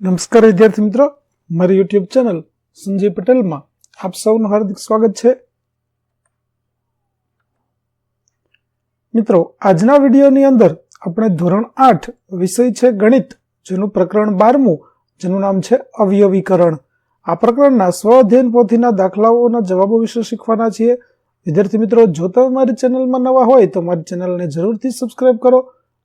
નમસ્કાર વિદ્યાર્થી મિત્રો, મારી યુટ્યુબ ચેનલ સંજય પટેલમાં આપ સૌનું હાર્દિક સ્વાગત છે. મિત્રો, આજના વિડીયોની અંદર આપણે ધોરણ આઠ વિષય છે ગણિત, જેનું પ્રકરણ બારમું, જેનું નામ છે અવયવીકરણ. આ પ્રકરણના સ્વ અધ્યયન પોથીના દાખલાઓના જવાબો વિશે શીખવાના છીએ. વિદ્યાર્થી મિત્રો, જો તમે મારી ચેનલમાં નવા હોય તો મારી ચેનલને જરૂરથી સબસ્ક્રાઇબ કરો.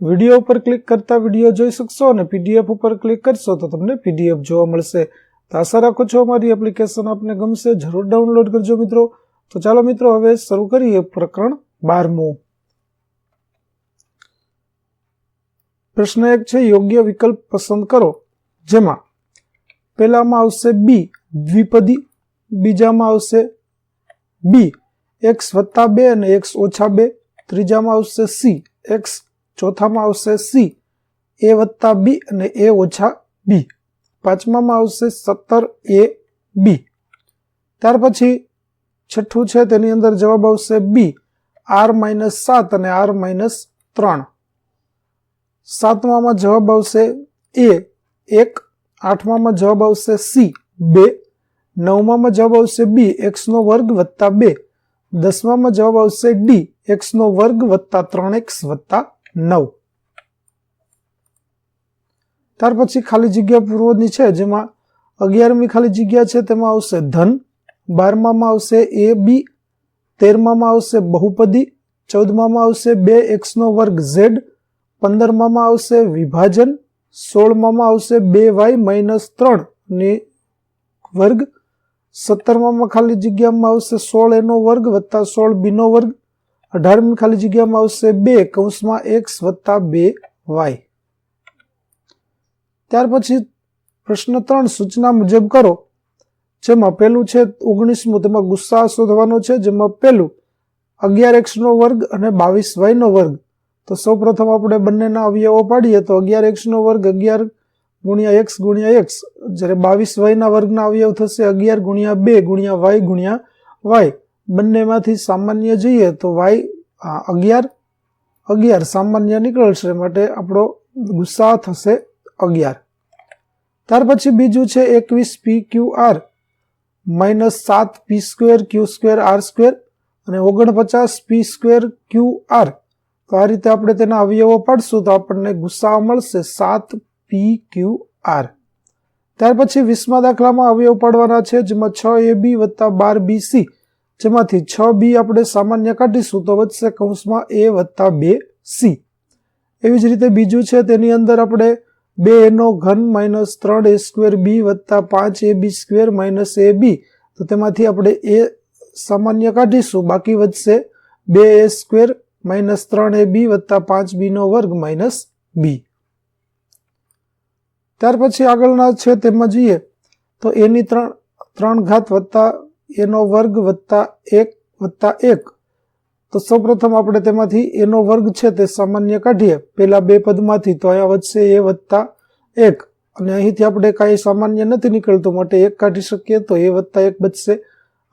વીડિયો ઉપર ક્લિક કરતા વીડિયો જોઈ શકશો અને પીડીએફ ઉપર ક્લિક કરશો તો તમને પીડીએફ જોવા મળશે. તો આશા રાખું છું અમારી એપ્લિકેશન આપને ગમશે, જરૂર ડાઉનલોડ કરજો મિત્રો. તો ચાલો મિત્રો, હવે શરૂ કરીએ પ્રકરણ બારમું. પ્રશ્ન એક છે, યોગ્ય વિકલ્પ પસંદ કરો, જેમાં પહેલામાં આવશે બી દ્વિપદી, બીજામાં આવશે બી એક્સ વત્તા બે અને એક્સ ઓછા બે. ત્રીજામાં આવશે સી એક્સ ચોથામાં આવશે સી, એ વત્તા બી અને એ ઓછા બી. પાંચમામાં આવશે સત્તર, એ બી. ત્યાર પછી છઠ્ઠું છે, તેની અંદર જવાબ આવશે બી. આર માઇનસ સાત અને આર માઇનસ ત્રણ. સાતમામાં જવાબ આવશે એ, એક. આઠમામાં જવાબ આવશે સી, બે. નવમામાં જવાબ આવશે બી એક્સનો વર્ગ વત્તા બે. દસમામાં જવાબ આવશે ડી એક્સનો વર્ગ વત્તા ત્રણ, એક્સ વત્તા નવ. ત્યાર પછી ખાલી જગ્યા પૂર્વની છે, જેમાં અગિયારમી ખાલી જગ્યા છે, તેમાં આવશે ધન, બારમામાં આવશે એ, બી, તેરમામાં આવશે બહુપદી, ચૌદમામાં આવશે બે એક્સનો વર્ગ ઝેડ, પંદરમામાં આવશે વિભાજન, સોળમામાં આવશે બે વાય માઇનસ ત્રણ ને વર્ગ, સત્તરમામાં ખાલી જગ્યામાં આવશે સોળ એનો વર્ગ વત્તા સોળ બીનો વર્ગ અઢારમી ખાલી જગ્યામાં આવશે બે કૌંસમાં એક્સ વત્તા બે વાય. ત્યાર પછી પ્રશ્ન ત્રણ સૂચના મુજબ કરો, જેમાં પહેલું છે ઓગણીસમું, તેમાં ગુસ્સા શોધવાનો છે, જેમાં પહેલું અગિયાર એક્સ નો વર્ગ અને બાવીસ વાય નો વર્ગ. તો સૌ પ્રથમ આપણે બંનેના અવયવો પાડીએ, તો અગિયાર એક્સ નો વર્ગ અગિયાર ગુણ્યા એક્સ ગુણ્યા એક્સ. જ્યારે બાવીસ વાયના વર્ગના અવયવ થશે અગિયાર ગુણ્યા બે ગુણ્યા વાય ગુણ્યા વાય. બંનેમાંથી સામાન્ય જઈએ તો વાય અગિયાર અગિયાર સામાન્ય નીકળશે માટે આપણો ગુસ્સા થશે અગિયાર. ત્યાર પછી બીજું છે એકવીસ પી ક્યુ આર માઇનસ સાત P square Q square R square અને ઓગણપચાસ પી સ્ક્વેર ક્યુ આર તો આ રીતે આપણે તેના અવયવો પાડશું તો આપણને ગુસ્સા મળશે સાત પી ક્યુ આર ત્યાર પછી વીસમા દાખલામાં અવયવ પાડવાના છે, જેમાં છ એ બી વત્તા બાર બી સી જેમાંથી છ બી આપણે સામાન્ય કાઢીશું તો વધશે કૌંસમાં એ વત્તા બે સી. એવી જ રીતે બીજું છે, તેની અંદર આપણે બે એનો ઘન માઇનસ ત્રણ એ સ્ક્વેર બી વત્તા પાંચ એ બી સ્ક્વેર માઇનસ એ બી. તો તેમાંથી આપણે એ સામાન્ય કાઢીશું. બાકી વધશે બે એ સ્ક્વેર માઇનસ ત્રણ એ બી વત્તા પાંચ બીનો વર્ગ માઇનસ બી. ત્યાર પછી આગળના છે, તેમાં જઈએ તો એની ત્રણ ત્રણ ઘાત વત્તા એનો વર્ગ વત્તા એક વત્તા એક. તો સૌપ્રથમ આપણે તેમાંથી એનો વર્ગ છે તે સામાન્ય કાઢીએ. પેલા બે પદમાંથી તો અહીંયા વધશે એ વત્તા એક. અને અહીંથી આપણે કાંઈ સામાન્ય નથી નીકળતું, માટે એક કાઢી શકીએ તો એ વત્તા એક બચશે.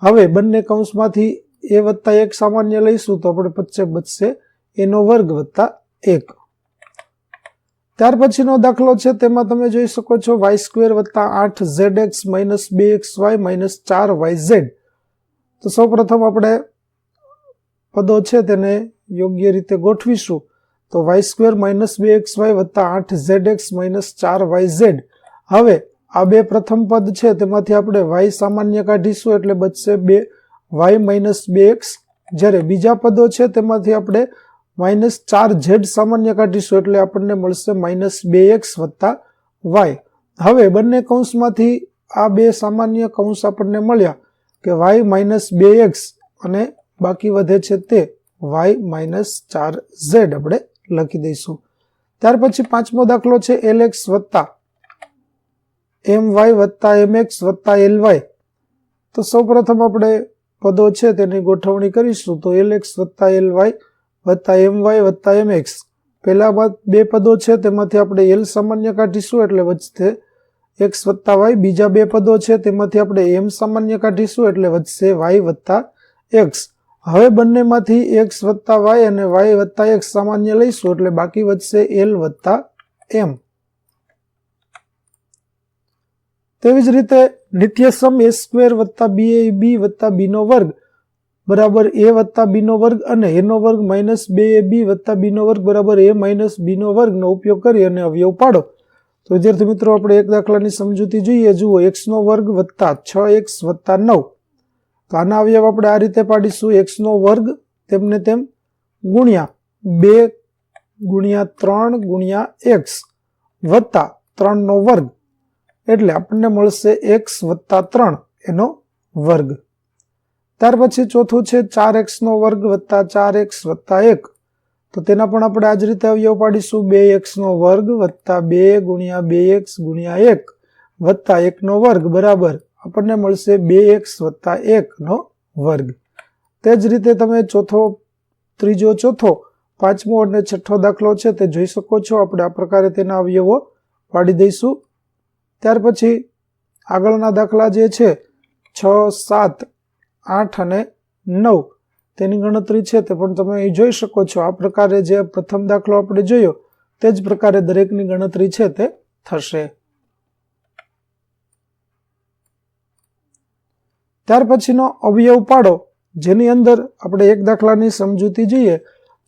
હવે બંને કૌંસમાંથી એ વત્તા એક સામાન્ય લઈશું તો આપણે બચશે બચશે એનો વર્ગ વત્તા એક. ત્યાર પછીનો દાખલો છે, તેમાં તમે જોઈ શકો છો વાય સ્ક્વેર વત્તા આઠ ઝેડ એક્સ માઇનસ બે એક્સ વાય માઇનસ ચાર વાય ઝેડ તો સૌ પ્રથમ આપણે પદો છે તેને યોગ્ય રીતે ગોઠવીશું. તો વાય સ્ક્વેર માઇનસ બે એક્સ વાય વત્તા આઠ ઝેડ એક્સ માઇનસ ચાર વાય ઝેડ હવે આ બે પ્રથમ પદ છે, તેમાંથી આપણે વાય સામાન્ય કાઢીશું એટલે બચશે બે વાય માઇનસ બે એક્સ જ્યારે બીજા પદો છે, તેમાંથી આપણે માઇનસ ચાર ઝેડ સામાન્ય કાઢીશું એટલે આપણને મળશે માઇનસ બે એક્સ વત્તા વાય. હવે બંને કૌંસમાંથી આ બે સામાન્ય કૌંસ આપણને મળ્યા કે વાય માઇનસ બે એક્સ અને બાકી વધે છે તે વાય માઇનસ ચાર ઝેડ આપણે લખી દઈશું. ત્યાર પછી પાંચમો દાખલો છે એલ એક્સ વત્તા એમ વાય વત્તા એમ એક્સ વત્તા એલ વાય. તો સૌપ્રથમ આપણે પદો છે તેની ગોઠવણી કરીશું તો એલ એક્સ વત્તા એલ વાય વત્તા એમ વાય વત્તા એમ એક્સ પહેલામાં બે પદો છે, તેમાંથી આપણે એલ સામાન્ય કાઢીશું એટલે વધશે એક્સ વત્તા વાય. બીજા બે પદો છે, તેમાંથી આપણે એમ સામાન્ય કાઢીશું એટલે વધશે વાય વત્તા એક્સ. હવે બંનેમાંથી એક્સ વત્તા વાય અને વાય વત્તા એક્સ સામાન્ય લઈશું એટલે બાકી વધશે એલ વત્તા એમ. તેવી જ રીતે નિત્યસમ એ સ્ક્વેર વત્તા બી એ બી વત્તા બીનો વર્ગ. બરાબર એ વત્તા બીનો વર્ગ અને એનો વર્ગ માઇનસ બે એ બી વત્તા બીનો વર્ગ બરાબર એ માઇનસ બીનો વર્ગનો ઉપયોગ કરી અને અવયવ પાડો. તો વિદ્યાર્થી મિત્રો, આપણે એક દાખલાની સમજૂતી જોઈએ. જુઓ એક્સનો વર્ગ વત્તા છ એક્સ વત્તા નવ. તો આના અવયવ આપણે આ રીતે પાડીશું. એક્સનો વર્ગ તેમને તેમ ગુણ્યા બે ગુણ્યા ત્રણ ગુણ્યા એક્સ વત્તા ત્રણનો વર્ગ. એટલે આપણને મળશે એક્સ વત્તા ત્રણ એનો વર્ગ. ત્યાર પછી ચોથું છે ચાર એક્સનો વર્ગ વત્તા ચાર એક્સ વત્તા એક. તો તેના પણ આપણે આ જ રીતે અવયવ પાડીશું. બે એક્સનો વર્ગ વત્તા બે ગુણ્યા બે એક્સ ગુણ્યા એક વત્તા એકનો વર્ગ, બરાબર. આપણને મળશે બે એક્સ વત્તા એકનો વર્ગ. તે જ રીતે તમે ચોથો, ત્રીજો ચોથો, પાંચમો અને છઠ્ઠો દાખલો છે તે જોઈ શકો છો. આપણે આ પ્રકારે તેના અવયવો પાડી દઈશું. ત્યાર પછી આગળના દાખલા જે છે, છ, સાત આઠ અને નવ. તેની ગણતરી છે તે પણ તમે અહીં જોઈ શકો છો. આ પ્રકારે જે પ્રથમ દાખલો આપણે જોયો, તે જ પ્રકારે દરેકની ગણતરી છે તે થશે. ત્યાર પછીનો અવયવ પાડો, જેની અંદર આપણે એક દાખલાની સમજૂતી જોઈએ,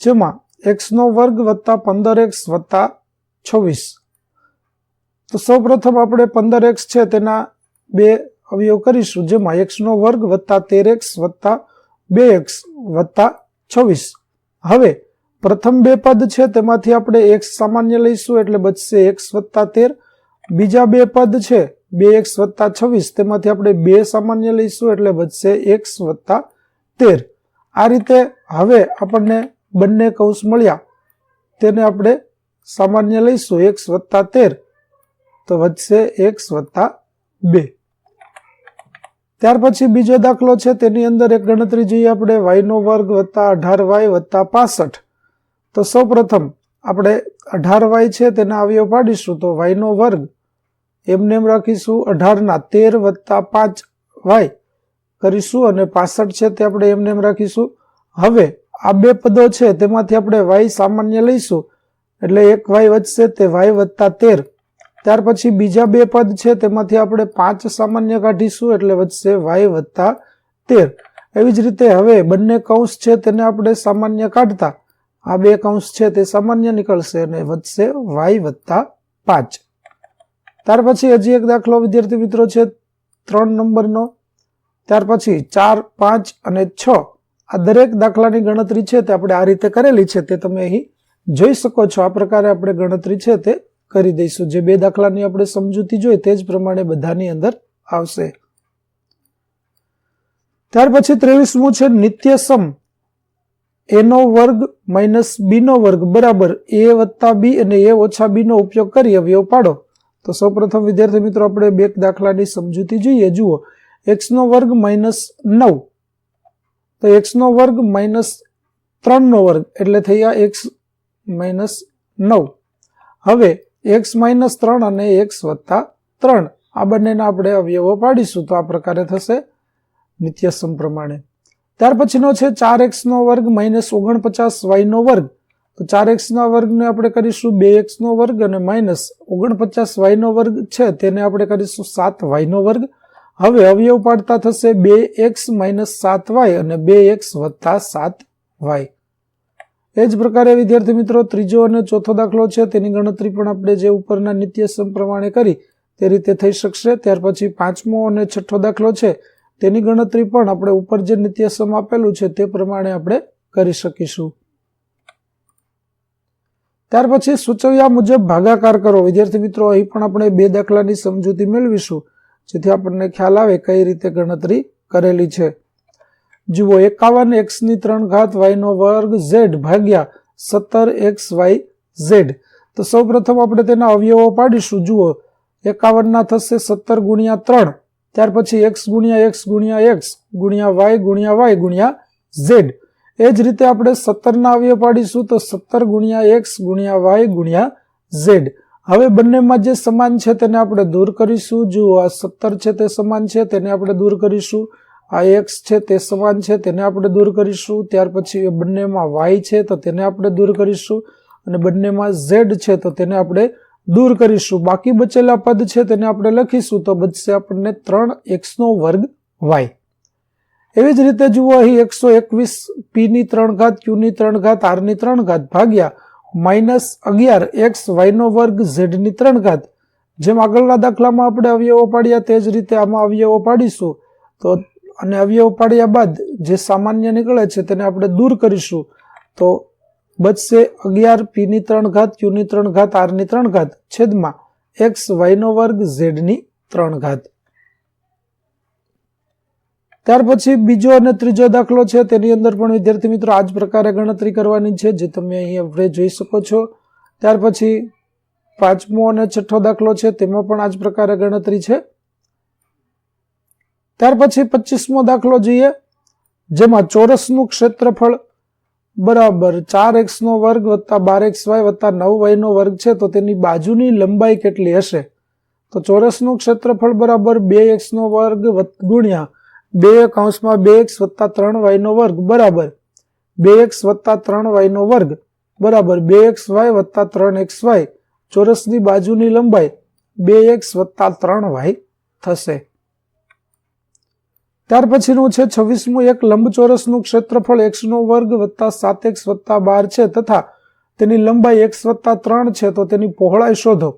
જેમાં એક્સનો વર્ગ વત્તા પંદર એક્સ વત્તા છવ્વીસ. તો સૌપ્રથમ આપણે પંદર એક્સ છે તેના બે અવયવ કરીશું, જેમાં એક્સનો વર્ગ વત્તા તેર એક્સ વત્તા બે એક્સ વત્તા છવ્વીસ. હવે પ્રથમ બે પદ છે, તેમાંથી આપણે એક્સ સામાન્ય લઈશું, એટલે બચશે એક્સ વત્તા તેર. બીજા બે પદ છે, બે એક્સ વત્તા છવ્વીસ, તેમાંથી આપણે બે સામાન્ય લઈશું, એટલે વધશે એક્સ વત્તા તેર. આ રીતે હવે આપણને બંને કૌંસ મળ્યા. તેને આપણે સામાન્ય લઈશું એક્સ વત્તા તેર, તો વધશે એક્સ વત્તા બે. ત્યાર પછી બીજો દાખલો છે, તેની અંદર એક ગણતરી જોઈએ આપણે વાયનો વર્ગ વત્તા અઢાર વાય વત્તા પાસઠ. તો સૌપ્રથમ આપણે અઢાર વાય છે, તેના અવયવ પાડીશું, તો વાયનો વર્ગ એમને એમ રાખીશું અઢારના તેર વત્તા પાંચ વાય કરીશું, અને પાસઠ છે, તે આપણે એમને એમ રાખીશું. હવે આ બે પદો છે, તેમાંથી આપણે વાય સામાન્ય લઈશું, એટલે એક વાય વધશે, તે વાય વત્તા તેર. ત્યાર પછી બીજા બે પદ છે, તેમાંથી આપણે પાંચ સામાન્ય કાઢીશું, એટલે વધશે વાય વત્તા તેર. એવી જ રીતે હવે બંને કૌંસ છે, તેને આપણે સામાન્ય કાઢતા. આ બે કૌંસ છે, તે સામાન્ય નીકળશે અને વધશે વાય વત્તા પાંચ. ત્યાર પછી હજી એક દાખલો વિદ્યાર્થી મિત્રો છે, ત્રણ નંબરનો. ત્યાર પછી ચાર, પાંચ અને છ. આ દરેક દાખલાની ગણતરી છે, તે આપણે આ રીતે કરેલી છે, તે તમે અહીં જોઈ શકો છો. આ પ્રકારે આપણે ગણતરી છે, તે કરી દઈશું. જે બે દાખલાની આપણે સમજૂતી જોઈએ તે જ પ્રમાણે બધાની અંદર આવશે. ત્યાર પછી ત્રેવીસમું છે નિત્ય સમ એનો વર્ગ માઇનસ બીનો વર્ગ બરાબર એ વત્તા બી અને એ ઓછા બી નો ઉપયોગ કરી અવયવ પાડો. તો સૌપ્રથમ વિદ્યાર્થી મિત્રો, આપણે બે દાખલાની સમજૂતી જોઈએ. જુઓ એક્સ નો વર્ગ માઇનસ નવ. તો એક્સ નો વર્ગ માઇનસ ત્રણ નો વર્ગ, એટલે થયા એક્સ માઇનસ નવ. હવે એક્સ માઇનસ ત્રણ અને એક્સ વત્તા ત્રણ. આ બંનેના આપણે અવયવો પાડીશું તો આ પ્રકારે થશે નિત્યસમ પ્રમાણે. ત્યાર પછીનો છે ચાર એક્સનો વર્ગ માઇનસ ઓગણપચાસ વાયનો વર્ગ. તો ચાર એક્સના વર્ગને આપણે કરીશું બે એક્સનો વર્ગ અને માઇનસ ઓગણપચાસ વાયનો વર્ગ છે તેને આપણે કરીશું સાત વાયનો વર્ગ. હવે અવયવ પાડતા થશે બે એક્સ માઇનસ સાત વાય અને બે એક્સ વત્તા સાત વાય. એ જ પ્રકારે વિદ્યાર્થી મિત્રો, ત્રીજો અને ચોથો દાખલો છે. તેની ગણતરી પણ આપણે જે ઉપરના નિત્યસમ પ્રમાણે કરી, તે રીતે થઈ શકશે. ત્યાર પછી પાંચમો અને છઠ્ઠો દાખલો છે. તેની ગણતરી પણ આપણે ઉપર જે નિત્યસમ આપેલું છે, તે પ્રમાણે આપણે કરી શકીશું. ત્યાર પછી સૂચવ્યા મુજબ ભાગાકાર કરો. વિદ્યાર્થી મિત્રો, અહીં પણ આપણે બે દાખલાની સમજૂતી મેળવીશું, જેથી આપણને ખ્યાલ આવે કઈ રીતે ગણતરી કરેલી છે. જુઓ એકાવન એક્સની ત્રણ ઘાત વાય નો વર્ગ ઝેડ ભાગ્યા સત્તર એક્સ વાય ઝેડ. તો સૌપ્રથમ આપણે તેના અવયવો પાડીશું. જુઓ એકાવન ના થશે સત્તર ગુણ્યા ત્રણ. ત્યાર પછી એક્સ ગુણ્યા એક્સ ગુણ્યા એક્સ ગુણ્યા વાય ગુણ્યા વાય ગુણ્યા ઝેડ. એ જ રીતે આપણે સત્તરના અવયવ પાડીશું તો સત્તર ગુણ્યા એક્સ ગુણ્યા વાય ગુણ્યા ઝેડ. હવે બંનેમાં જે સમાન છે તેને આપણે દૂર કરીશું. જુઓ, આ સત્તર છે તે સમાન છે, તેને આપણે દૂર કરીશું. આ એક્સ છે, તે સમાન છે, તેને આપણે દૂર કરીશું. ત્યાર પછી એ બંનેમાં વાય છે, તો તેને આપણે દૂર કરીશું. અને બંનેમાં ઝેડ છે, તો તેને આપણે દૂર કરીશું. બાકી બચેલા પદ છે, તેને આપણે લખીશું. તો બચશે આપણને ત્રણ એક્સનો વર્ગ વાય એવી જ રીતે જુઓ, અહીં એકસો એકવીસ પીની ત્રણ ઘાત ક્યુની ત્રણ ઘાત આરની ત્રણ ઘાત ભાગ્યા માઇનસ અગિયાર એક્સ વાયનો વર્ગ ઝેડની ત્રણ ઘાત. જેમ આગળના દાખલામાં આપણે અવયવો પાડ્યા, તે જ રીતે આમાં અવયવો પાડીશું. તો અને અવયવ પાડ્યા બાદ જે સામાન્ય નીકળે છે તેને આપણે દૂર કરીશું. તો બચશે અગિયાર, પીની ત્રણ ઘાત ક્યુની ત્રણ ઘાત, આરની ત્રણ ઘાત. છેદમાં એક્સ, વાયનો વર્ગ, ઝેડની ત્રણ ઘાત. ત્યાર પછી બીજો અને ત્રીજો દાખલો છે. તેની અંદર પણ વિદ્યાર્થી મિત્રો આ જ પ્રકારે ગણતરી કરવાની છે, જે તમે અહીં આપણે જોઈ શકો છો. ત્યાર પછી પાંચમો અને છઠ્ઠો દાખલો છે. તેમાં પણ આ જ પ્રકારે ગણતરી છે. ત્યાર પછી પચીસમો દાખલો જોઈએ, જેમાં ચોરસનું ક્ષેત્રફળ બરાબર ચાર એક્સનો વર્ગ વત્તા બાર એક્સ વાય વત્તા નવ વાયનો વર્ગ છે, તો તેની બાજુની લંબાઈ કેટલી હશે? તો ચોરસનું ક્ષેત્રફળ બરાબર બે એક્સનો વર્ગ ગુણ્યા બે કૌંસમાં બે એક્સ વત્તા ત્રણ વાયનો વર્ગ, બરાબર. બે એક્સ વત્તા ત્રણ વાયનો વર્ગ, બરાબર. બે એક્સ વાય વત્તા ત્રણ એક્સ વાય, ચોરસની બાજુની લંબાઈ બે એક્સ વત્તા ત્રણ વાય થશે. ત્યાર પછીનું છે છવ્વીસમું એક લંબચોરસનું ક્ષેત્રફળ એક્સનો વર્ગ વત્તા સાત એક્સ વત્તા બાર છે તથા તેની લંબાઈ એક્સ વત્તા ત્રણ છે તો તેની પહોળાઈ શોધો.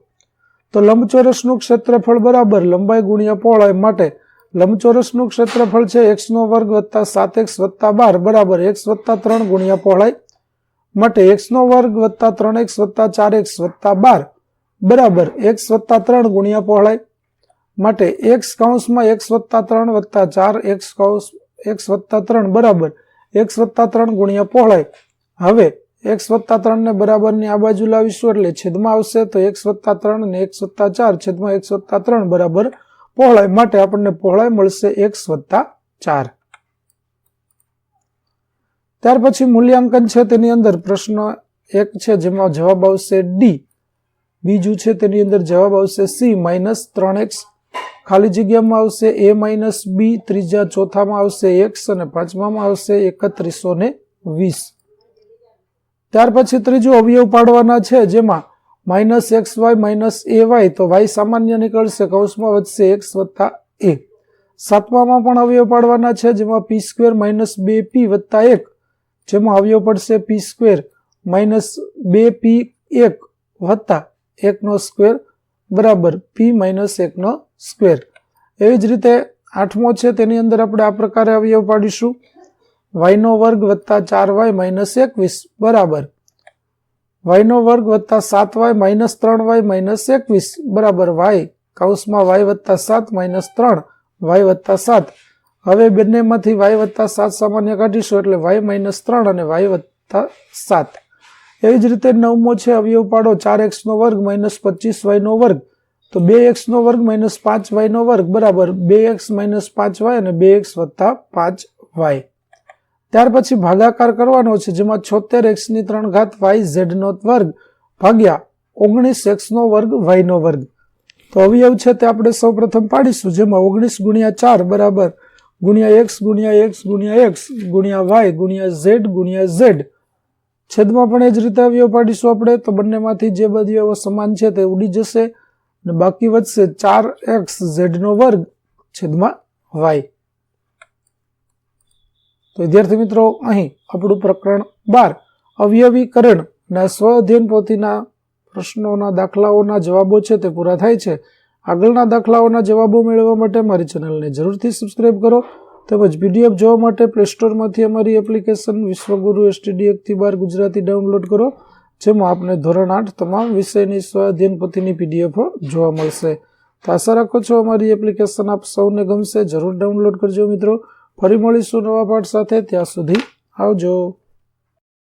તો લંબચોરસનું ક્ષેત્રફળ બરાબર લંબાઈ ગુણ્યા પહોળાઈ માટે લંબચોરસનું ક્ષેત્રફળ છે એક્સનો વર્ગ વત્તા સાત એક્સ વત્તા બાર બરાબર એક્સ વત્તા ત્રણ ગુણ્યા પહોળાઈ માટે એક્સનો વર્ગ વત્તા ત્રણ એક્સ વત્તા ચાર એક્સ વત્તા બાર બરાબર એક્સ વત્તા ત્રણ ગુણ્યા પહોળાઈ માટે એક્સ કૌંસમાં એક્સ વત્તા ત્રણ વત્તા ચાર એક્સ કૌંસ એક્સ વત્તા ત્રણ બરાબર એક્સ વત્તા ત્રણ ગુણ્યા પહોળાઈ. હવે એક્સ વત્તા ત્રણ ને બરાબરની આ બાજુ લાવીશું એટલે છેદમાં આવશે તો એક્સ વત્તા ત્રણ ને એક્સ વત્તા ચાર છેદમાં એક્સ વત્તા ત્રણ બરાબર પહોળાઈ માટે આપણને પહોળાઈ મળશે એક્સ વત્તા ચાર. ત્યાર પછી મૂલ્યાંકન છે તેની અંદર પ્રશ્ન એક છે જેમાં જવાબ આવશે ડી બીજું છે તેની અંદર જવાબ આવશે સી માઇનસ ત્રણ એક્સ ખાલી જગ્યામાં આવશે એ માઇનસ બી, ત્રીજા ચોથામાં આવશે એક્સ અને પાંચમામાં આવશે એકત્રીસો ને વીસ. ત્યાર પછી ત્રીજું અવયવ પાડવાના છે, જેમાં minus x y minus a y, તો વાય સામાન્ય નીકળશે, કૌંસમાં વધશે એક્સ વત્તા એ. સાતમામાં પણ અવયવ પાડવાના છે, જેમાં પી સ્ક્વેર માઇનસ બે પી વત્તા એક. જેમાં અવયવ પડશે પી સ્ક્વેર માઇનસ બે પી એક વત્તા એકનો સ્ક્વેર બરાબર પી માઇનસ એકનો સ્ક્વેર એવી જ રીતે આઠમો છે, તેની અંદર આપણે આ પ્રકારે અવયવ પાડીશું. વાયનો વર્ગ વત્તા ચાર વાય માઇનસ એકવીસ, બરાબર. વાયનો વર્ગ વત્તા સાત વાય માઇનસ ત્રણ વાય માઇનસ એકવીસ, બરાબર વાય કૌંસમાં વાય વત્તા સાત માઇનસ ત્રણ વાય વત્તા સાત. હવે બંનેમાંથી વાય વત્તા સાત સામાન્ય કાઢીશું, એટલે વાય માઇનસ ત્રણ અને વાય વત્તા સાત. એવી જ રીતે નવમો છે અવયવ પાડો, ચાર એક્સ નો વર્ગ માઇનસ પચીસ વાય નો વર્ગ. તો બે એક્સ નો વર્ગ માઇનસ પાંચ વાય નો વર્ગ, બરાબર. બે એક્સ માઇનસ પાંચ વાય અને બે એક્સ વત્તા પાંચ વાય. ત્યાર પછી ભાગાકાર કરવાનો છે, જેમાં છોતેર એક્સની ત્રણ ઘાત વાય ઝેડ નો વર્ગ ભાગ્યા ઓગણીસ એક્સ નો વર્ગ વાય નો વર્ગ. તો અવયવ છે તે આપણે સૌ પ્રથમ પાડીશું, જેમાં ઓગણીસ ગુણ્યા ચાર, બરાબર. ગુણ્યા એક્સ ગુણ્યા એક્સ ગુણ્યા એક્સ ગુણ્યા વાય ગુણ્યા ઝેડ ગુણ્યા ઝેડ. છેદમાં પણ એ જ રીતે અવયવ પાડીશું આપણે, તો બંનેમાંથી જે બધી સમાન છે તે ઉડી જશે અને બાકી વધશે ચાર એક્સ ઝેડનો વર્ગ છેદમાં વાય. તો વિદ્યાર્થી મિત્રો, અહીં આપણું પ્રકરણ બાર, અવયવીકરણ અને સ્વ અધ્યયન પોથીના પ્રશ્નોના દાખલાઓના જવાબો છે તે પૂરા થાય છે. આગળના દાખલાઓના જવાબો મેળવવા માટે મારી ચેનલને જરૂરથી સબસ્ક્રાઈબ કરો. તેમજ પીડીએફ જોવા માટે પ્લે સ્ટોરમાંથી અમારી એપ્લિકેશન વિશ્વગુરુ એસટીડી એકથી બાર ગુજરાતી ડાઉનલોડ કરો, જેમાં આપને ધોરણ આઠ તમામ વિષયની સ્વ અધ્યયન પોથીની પીડીએફો જોવા મળશે. તો આશા રાખો છો અમારી એપ્લિકેશન આપ સૌને ગમશે. જરૂર ડાઉનલોડ કરજો મિત્રો. ફરી મળીશું નવા પાઠ સાથે. ત્યાં સુધી આવજો.